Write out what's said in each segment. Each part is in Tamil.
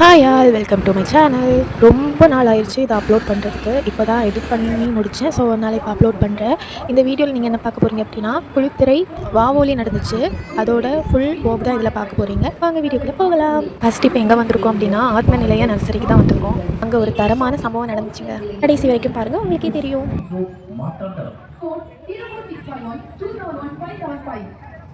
Hi all welcome to my channel ரொம்ப நாள் ஆயிடுச்சு இதை அப்லோட் பண்ணுறதுக்கு இப்போ தான் எடிட் பண்ணி முடித்தேன் ஸோ அதனால் இப்போ அப்லோட் பண்ணுறேன் இந்த வீடியோவில் நீங்கள் என்ன பார்க்க போகிறீங்க அப்படின்னா குளித்திரை வாவோலி நடந்துச்சு. அதோட ஃபுல் போக் தான் இதில் பார்க்க போகிறீங்க வாங்க வீடியோக்குள்ளே போகலாம். ஃபஸ்ட் இப்போ எங்கே வந்திருக்கோம் அப்படின்னா ஆத்ம நிலைய நர்சரிக்கு தான் வந்திருக்கோம். அங்கே ஒரு தரமான சம்பவம் நடந்துச்சுங்க. கடைசி வரைக்கும் பாருங்கள் உங்களுக்கே தெரியும்.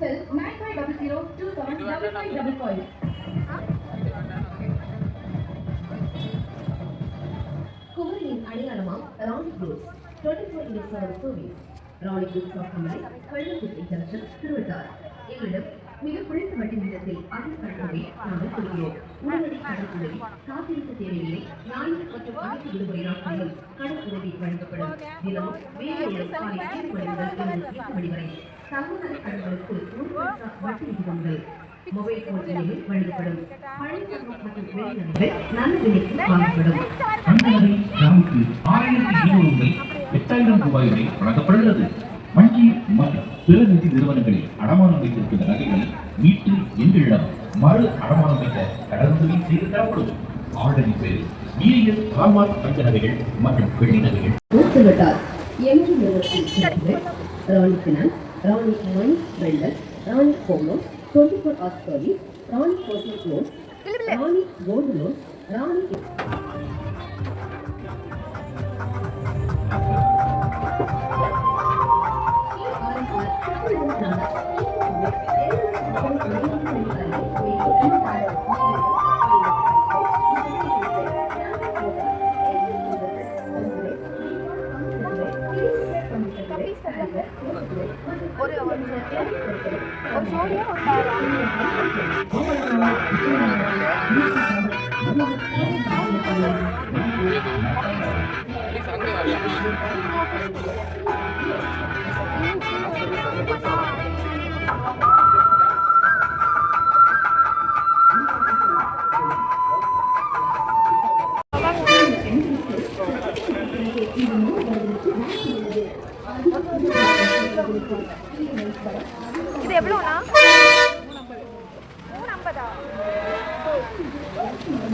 Cell nine five double zero two seven double five double five அடையாளமாம் Rani groups twenty four years our service Rani groups of Kumari Kallakurichi junction Thiruvattar எங்களிடம் மிக குறைந்த வட்டி விகிதத்தில் அதிக கடன்களை நாங்கள் கொடுக்கிறோம். உடனடி கடன் உதவி காத்திருக்க தேவையில்லை. ஞாயிறு மற்றும் அனைத்து விடுமுறை நாட்களிலும் கடன் உதவி வழங்கப்படும். தினம் வேலையிலும் காலை ஏழு மணி முதல் இரவு எட்டு மணி வரை சமூக கடன்களுக்கு ஒரு பைசா வட்டி விகிதங்கள். மொபைல் இணைவில் வழங்கப்படும். கிராமுக்கு ஆயிரத்தி இருநூறு முதல் எட்டாயிரம் ரூபாய் வரை வழங்கப்படுகிறது. வங்கி மற்றும் பிற நிதி நிறுவனங்களில் அடமானம் வைத்திருக்கின்ற நகைகளை மீட்டு எங்களிடம் மறு அடமானம் வைக்க கடனுதவி செய்து தரப்படும். ஆர்டரின் பேரில் வீரியல் கால்மார்க் தங்க நகைகள் மற்றும் வெள்ளி நகைகள். எம்ஜி நிறுவனத்தில் Rani finance Rani money வெள்ளல் Rani home loan twenty four hours service Rani personal loan Rani gold loan Rani இது எவ்வளோண்ணா மூணு ஐம்பதா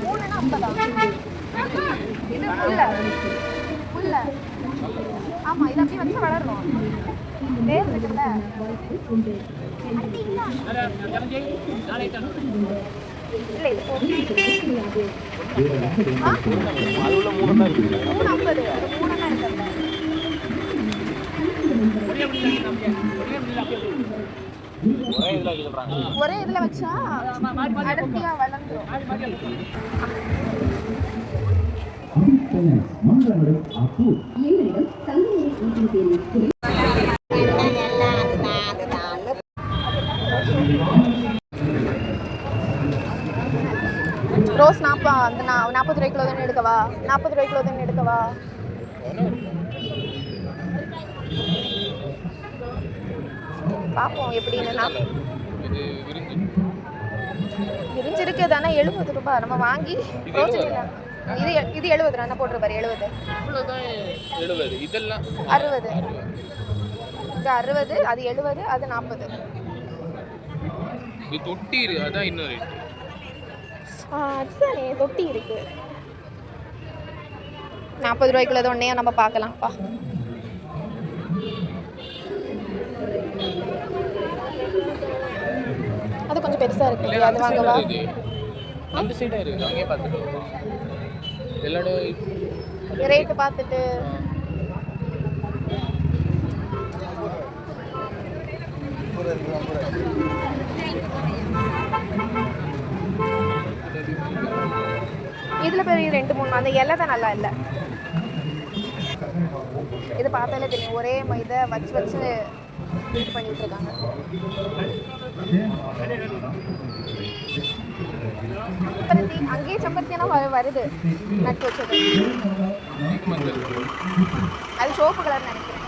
மூணுன்னா ஐம்பதா இது புல்ல புல்ல ஆமாம் இது அப்படியே வந்து வளரணும் வேர் இருக்குல்ல இல்லை இது போதும். ஆ? மூணு ஐம்பது மூணுன்னா இருக்குல்ல ஒரே இதுல வச்சா அடர்த்தியா வளர்ந்துரும் ரோஸ் நாற்பா அந்த நா நாற்பது ரூபாய் கிலோ தானே எடுக்கவா? நாற்பது ரூபாய் கிலோ தானே எடுக்கவா? பார்ப்போம் எப்படின்னு நான் விரிஞ்சிருக்கு தானே எழுபது ரூபாய் நம்ம வாங்கி இது இது எழுபது ரூபா போட்டிருப்பாரு எழுபது. எழுபது. இதெல்லாம் அறுபது. இது அறுபது அது எழுபது அது நாற்பது தொட்டி இருக்கு அதான் இன்னும் ரேட் அதுதானே தொட்டி இருக்கு. நாற்பது ரூபாய்க்குள்ளது ஒன்றையும் நம்ம பார்க்கலாம்ப்பா அது கொஞ்சம் பெருசாக இருக்கு. அது அந்த வாங்கவா சைடு இருக்கு அந்த சைடாக இருக்கு அங்கேயே பார்த்துட்டு எல்லா இடம் ரேட்டு பார்த்துட்டு. இதில் பெரிய ரெண்டு மூணு அந்த இலை தான் நல்லா இல்லை. இது பார்த்தாலே தெரியும் ஒரே இதை வச்சு வச்சு இது பண்ணிட்டு இருக்காங்க. செம்பருத்தி அங்கேயே செம்பருத்தினா வ- வருது. நட்டு வச்சது. அது சோப்பு கலர் நினைக்கிறேன்.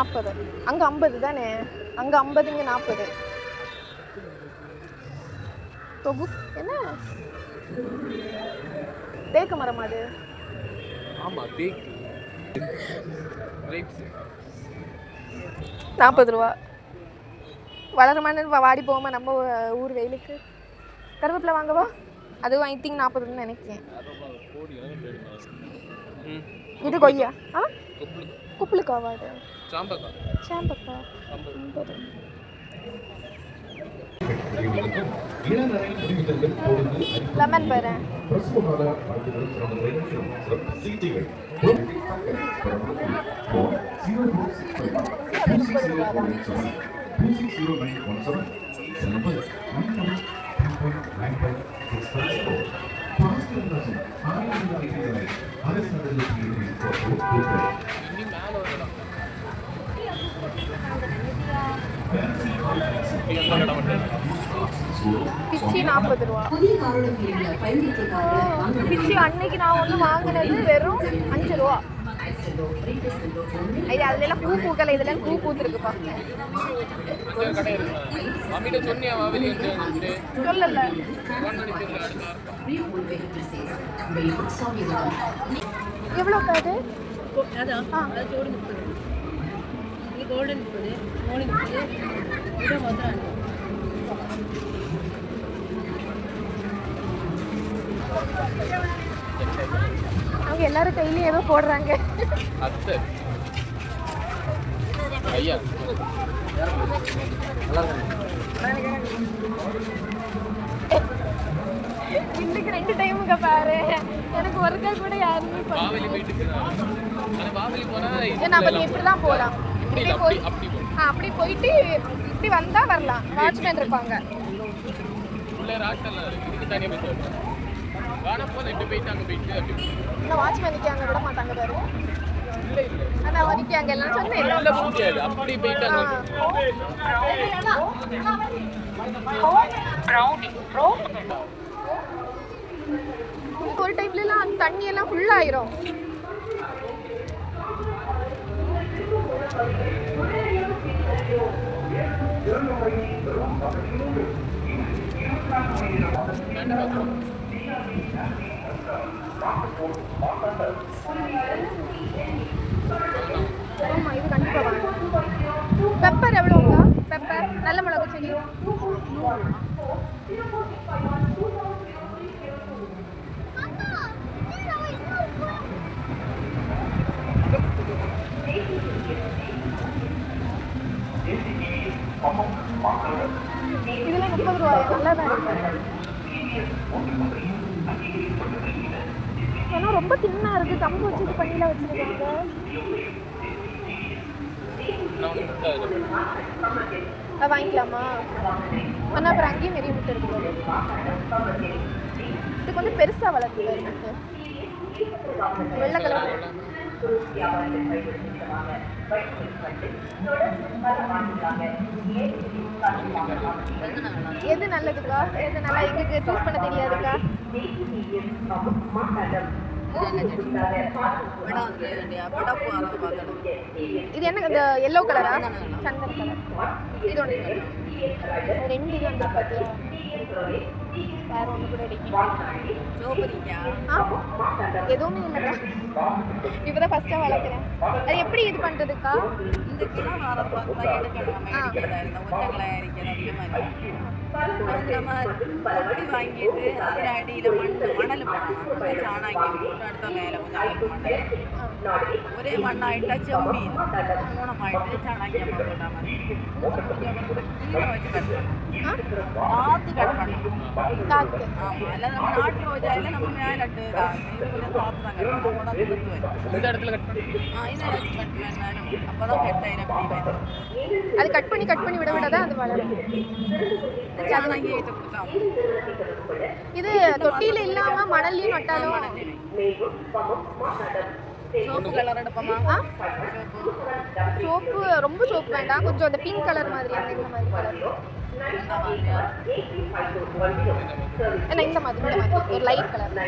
நாற்பது அங்கே ஐம்பது தானே? அங்கே ஐம்பது இங்கே நாற்பது தொகு என்ன? தேக்கு மரம் அது? ஆமாம் தேக்கு. நாற்பது ரூபா. வளருமான வாடி போகாம நம்ம ஊர் வெயிலுக்கு? கருவேப்பிலை வாங்கவா? அதுவும் ஐ திங்க் நாற்பதுன்னு நினைக்கிறேன். ம். இது கொய்யா. ஆ? கொப்பளு குப்பலுக்காவா அது சாம்பக்கா. லெமன் பாரு. பிச்சி நாற்பது ரூபா. பிச்சி அன்னைக்கு நான் ஒன்று வாங்கினது வெறும் அஞ்சு ரூபா. இது அதுல எல்லாம் பூ பூக்கல இதுல பூ பூத்துருக்குப்பா சொல்லல. எவ்வளோ காது அதான் அது? ஜோடி முப்பது. இது கோல்டன் முப்பது மோனி முப்பது. இதை மாத்திரம் அவங்க எல்லாரும் கையிலயும் ஏதோ போடுறாங்க. அத்தை. ஐயா. நல்லா இருக்கு இன்னைக்கு ரெண்டு டைமுங்க பாரு எனக்கு ஒரு கால் கூட யாருமே நம்ம இப்படி தான் போகலாம் அப்படி போயிட்டு இப்படி வந்தா வரலாம் வாட்ச்மேன் இருப்பாங்க வாட்ச்மேன் நிற்காங்க விட மாட்டாங்க பாரு அதான் நிற்காங்க எல்லாம் சொன்னேன் அப்படி போயிட்டு அங்கே ஒரு டைம்லலாம் அந்த தண்ணி எல்லாம் ஃபுல்லாயிரும் ஆமா இது கண்டிப்பா வாங்க. பெப்பர் எவ்வளோங்க பெப்பர் நல்ல மிளகு செடி இதெல்லாம் முப்பது ரூபாய் நல்லா தான் இருக்கு ஏன்னா ரொம்ப தின்னா இருக்கு. கம்பு வச்சு இது பண்ணிலாம் வச்சிருக்காங்க. வாங்கிக்கலாமா? ஆனால் அப்புறம் அங்கேயும் நிறைய முட்டை இருக்குது இது கொஞ்சம் பெருசாக வளர்க்குது முட்டை வெள்ளை கலர் எது நல்லதுக்கா? எது நல்லா? எங்களுக்கு சூஸ் பண்ண தெரியாதுக்கா. இது என்ன இந்த எல்லோ கலரா சந்தன கலர் இது ஒன்று ரெண்டு இது வந்து பார்த்தியா வேற ஒன்று கூட அடிக்கும் எதுவுமே இல்லைக்கா இப்போதான் ஃபஸ்ட்டாக வளர்க்குறேன் அது எப்படி இது பண்ணுறதுக்கா இந்த கிலோ நாற்பது எடுக்கணும் நம்ம எடுக்கிறதா இருந்தால் ஒத்தங்களை அரிக்கிறது அந்த மாதிரி அது நம்ம தொட்டி வாங்கிட்டு அதில் அடியில் மண் மணல் போடணும் சாணாங்கி போட்டு அடுத்த மேலே கொஞ்சம் அழுக்கு மணல் ஒரே மண்ணாயிட்டா செம்பி மூணமாயிட்டு சாணாங்கியம்மா போட்டா மாதிரி கீழே வச்சு கட் பண்ணணும் பார்த்து கட் பண்ணணும் காக்கு ஆமாம் இல்லை நம்ம நாட்டு ரோஜாயில் நம்ம மேலட்டு இது கொஞ்சம் பார்த்து தான் கட் பண்ணணும் கூட துத்து வரும் இந்த இடத்துல கட் பண்ணி ஆ இதை வச்சு கட் பண்ணணும் அப்போ தான் கட் ஆயிரும் அப்படி வரும் அது கட் பண்ணி கட் பண்ணி விட விட தான் அது வளரும் சாணாங்கி கிட்ட கொடுக்காம இது தொட்டியில் இல்லாமல் மணல்லையும் நட்டாலும் சோப்பு கலர் எடுப்போமா ஆ? சோப்பு ரொம்ப சோப்பு வேண்டாம். கொஞ்சம் அந்த பிங்க் கலர் மாதிரி அந்த இந்த மாதிரி கலர் என்ன இந்த மாதிரி இந்த மாதிரி. ஒரு லைட் கலர்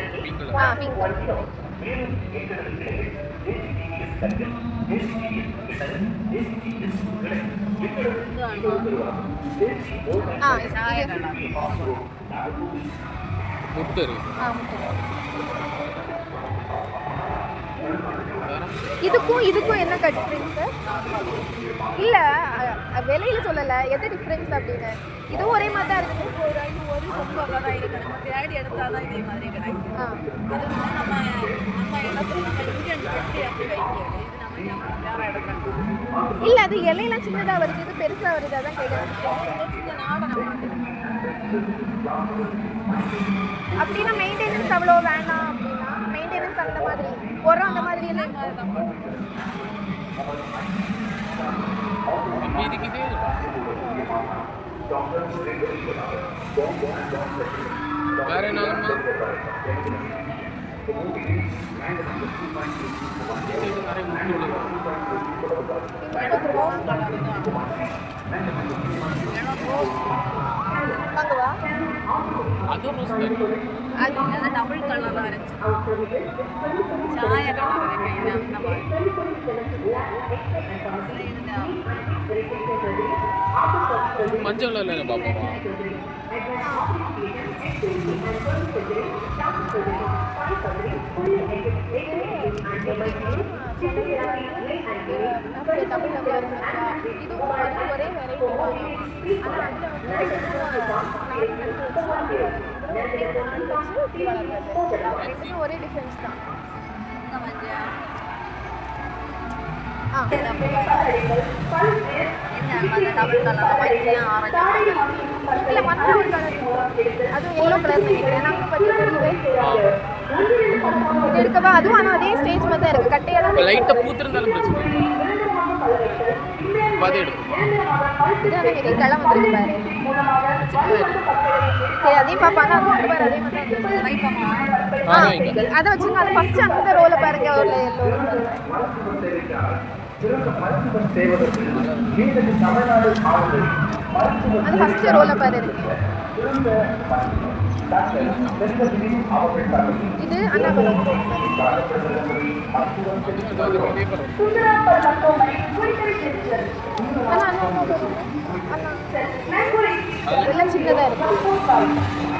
ஆ பிங்க் கலர் ஆ முட்டை இருக்கு. ஆ முட்டை. இதுக்கும் இதுக்கும் என்ன டிஃப்ரென்ஸ் இல்ல விலையில சொல்லல. எது டிஃப்ரென்ஸ் அப்படின்னு? இதுவும் ஒரே மாதிரி தான் இருக்குது ஒரு ஐந்து ஒரு ரொம்ப தான் இருக்கு நம்ம தேடி எடுத்தால் தான் இதே மாதிரி கிடைக்கும். ஆ. அது நம்ம நம்ம இடத்துல நம்ம இங்கே வெட்டி அப்படி வைக்கிறது இல்ல அது இலையெல்லாம் சின்னதா வருது. இது பெருசா வருது. அதான் கேட்குறேன் அப்படின்னா மெயின்டெனன்ஸ் அவ்வளோ வேண்டாம் அப்படின்னா மெயின்டெனன்ஸ் அந்த மாதிரி. உரம் அந்த மாதிரி எல்லாம் மீதிக்கு இதே வேற என்ன வேணுமா? இது நிறைய ரோஸ் கலர். அது அது டபுள் கலர் வரைச்சு சாய கலர் வரைக்கும் அந்த மாதிரி. மஞ்சள் கலர்ல பார்ப்போமா. அப்படியே தமிழ்ல வருது இதுவும் வந்து ஒரே வெரைட்டி தான் ஆனால் ஒரே டிஃப்ரென்ஸ் தான் ஆ மற்ற ஒரு கலர் அது எல்லோ கலர் நினைக்கிறேன் நமக்கு தெரியுது எடுக்கவா? அதுவும் ஆனா அதே ஸ்டேஜ் மாதிரி தான் இருக்கு. கட்டையெல்லாம் லைட்டாக பூத்திருந்தாலும் பிரச்சனை பாதி எடுக்கும் வந்துருக்கு பாரு. சரி அதையும் பாப்பாங்க அது பாரு அதே மாதிரி வச்சுங்க அது ஃபர்ஸ்ட் அந்த ரோல பாருங்க ஒரு அது ஃபர்ஸ்ட் ரோல பாரு. இருக்கு இது அண்ணாமலை இதே பரவாயில்ல அண்ணா அண்ணா அண்ணா, அண்ணா இதெல்லாம் சின்னதா இருக்கு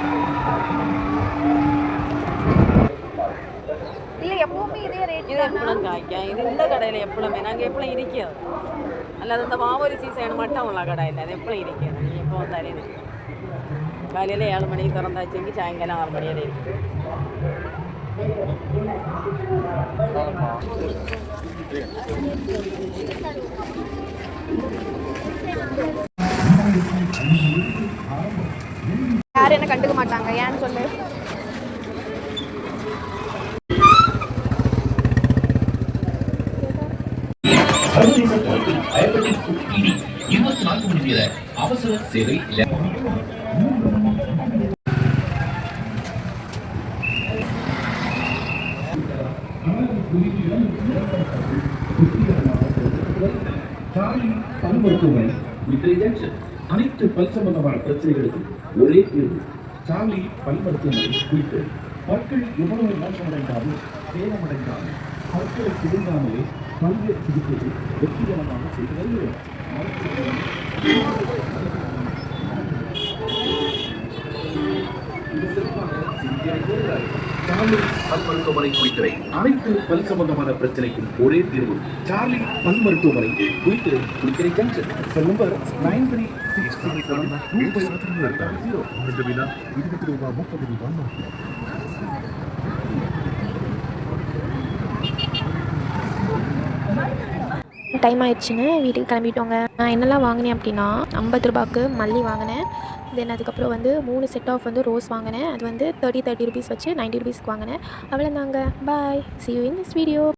இல்ல எப்பவுமே இதே ரேட் இது எப்பளும் காய்க்கும் இது இந்த கடையில் எப்பளுமே நாங்கள் எப்பளும் இருக்கிறது அல்லாது இந்த மாவரி சீசன் மட்டும் உள்ள கடை இல்லை அது எப்பளும் இருக்கிறது நீ எப்போ வந்தாலும் இருக்கு காலையில் ஏழு மணிக்கு திறந்தாச்சுங்க சாயங்காலம் ஆறு மணி வரை இருக்கு. யாரும் என்ன கண்டுக்க மாட்டாங்க ஏன்னு சொல்லு. இருபத்தி நான்கு மணி நேர அவசர சேவை லே- மருத்துவமனை மித்ரை அனைத்து பல் சம்பந்தமான பிரச்சனைகளுக்கும் ஒரே தீர்வு. சார்லி பல் மருத்துவமனை குறித்து பற்கள் எவ்வளவு மோசமடைந்தாலும் சேதமடைந்தாலும் பற்களை திருந்தாமலே பல்வேறு சிகிச்சைகள் வெற்றிகரமாக செய்து வருகிறோம் சார்லி பல் மருத்துவமனை குறித்துறை அனைத்து பல் சம்பந்தமான பிரச்சனைக்கும் ஒரே தீர்வு சார்லி பல் மருத்துவமனை. குறித்துறை குளிக்கரை junction cell number nine three six three seven two five zero time ஆயிடுச்சுன்னு வீட்டுக்கு கிளம்பிட்டோங்க. நான் என்னெல்லாம் வாங்கினேன் அப்படின்னா ஐம்பது ரூபாய்க்கு மல்லி வாங்கினேன். தென் அதுக்கப்புறம் வந்து மூணு செட் ஆஃப் வந்து ரோஸ் வாங்கினேன். அது வந்து தேர்ட்டி தேர்ட்டி ருபீஸ் வச்சு நைன்ட்டி ருபீஸ்க்கு வாங்கினேன். அவ்வளோதாங்க bye see you in this video